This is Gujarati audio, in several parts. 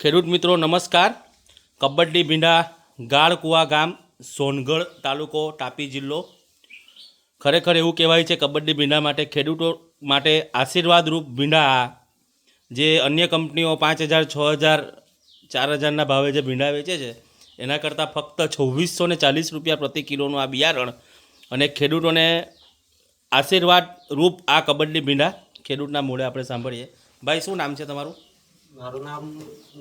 ખેડૂત મિત્રો, નમસ્કાર. કબડ્ડી ભીંડા ગાળકુવા ગામ, સોનગઢ તાલુકો તાપી જિલ્લો. ખરેખર એવું કહેવાય છે, કબડ્ડી ભીંડા માટે ખેડૂતો માટે આશીર્વાદરૂપ ભીંડા જે અન્ય કંપનીઓ પાંચ હજાર, છ હજાર, ચાર હજારના ભાવે જે ભીંડા વેચે છે, એના કરતાં ફક્ત છવ્વીસો ને ચાલીસ રૂપિયા પ્રતિ કિલોનું આ બિયારણ. અને ખેડૂતોને આશીર્વાદ રૂપ આ કબડ્ડી ભીંડા ખેડૂતના મોડે આપણે સાંભળીએ. ભાઈ, શું નામ છે તમારું? મારું નામ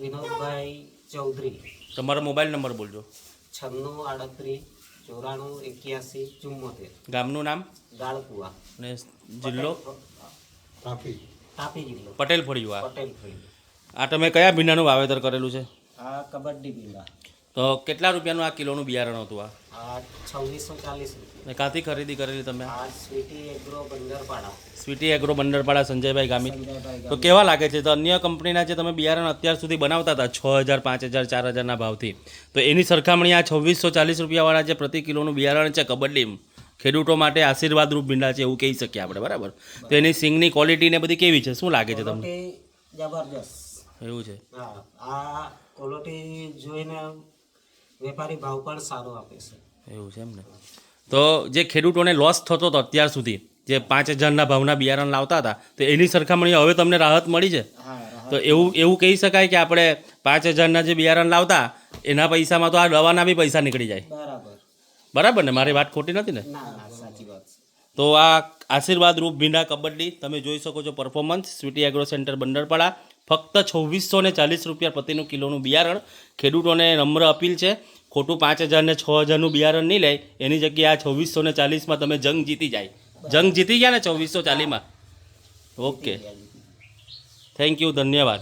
વિનોદભાઈ ચૌધરી. તમારો મોબાઈલ નંબર બોલજો. છન્નું આડત્રીસ ચોરાણું એક્યાસી ચુમ્મોતેર ગામનું નામ? ગાળકુવા અને જિલ્લો? તાપી. જિલ્લો. પટેલ ફળિયું પટેલ ફિલ્ડ આ તમે કયા ભીંડાનું વાવેતર કરેલું છે? આ કબડ્ડી બિલ્લા તો કેટલા રૂપિયાનું આ કિલોનું બિયારણ હતું આ? છવ્વીસો ચાલીસ ને કાંથી ખરીદી કરેલી તમે? Sweety agro Bandarpada. Sweety agro Bandarpada સંજયભાઈ ગામી તો કેવા લાગે છે? તો અન્ય કંપનીના જે તમે બિયારણ અત્યાર સુધી બનાવતા હતા છ હજાર પાંચ હજાર ચાર હજારના ભાવથી. તો એની સરખામણી આ છવ્વીસો ચાલીસ રૂપિયાવાળા જે પ્રતિ કિલોનું બિયારણ છે કબડ્ડી ખેડૂતો માટે આશીર્વાદરૂપ ભીંડા છે એવું કહી શકીએ આપણે બરાબર? તો એની સિંગની ક્વોલિટી ને બધી કેવી છે? શું લાગે છે તમને? જબરજસ્ત. એવું છે. હા આ ક્વોલિટી જોઈને વેપારી ભાવ પણ સારો આપે છે. એવું છે એમ ને. તો જે ખેડૂતોને લોસ થતો હતો અત્યાર સુધી જે પાંચ હજારના ભાવના બિયારણ લાવતા હતા તો એની સરખામણીએ હવે તમને રાહત મળી છે? તો એવું એવું કહી શકાય કે આપણે પાંચ હજારના જે બિયારણ લાવતા એના પૈસામાં તો આ દવાના બી પૈસા નીકળી જાય. બરાબર. બરાબર ને? મારી વાત ખોટી નથી ને? ના ના સાચી વાત તો આ આશીર્વાદ રૂપ ભીંડા કબડ્ડી તમે જોઈ શકો છો performance Sweety agro centre Bandarpada ફક્ત છવ્વીસો ને ચાલીસ રૂપિયા પ્રતિનું કિલોનું બિયારણ ખેડૂતોને નમ્ર અપીલ છે. ખોટું પાંચ હજાર ને છ હજારનું બિયારણ નહીં લે એની જગ્યાએ આ છવ્વીસો ને ચાલીસમાં તમે જંગ જીતી જાય. જંગ જીતી ગયા ને છવ્વીસો ચાલીસમાં? ઓકે. થેન્ક યુ ધન્યવાદ.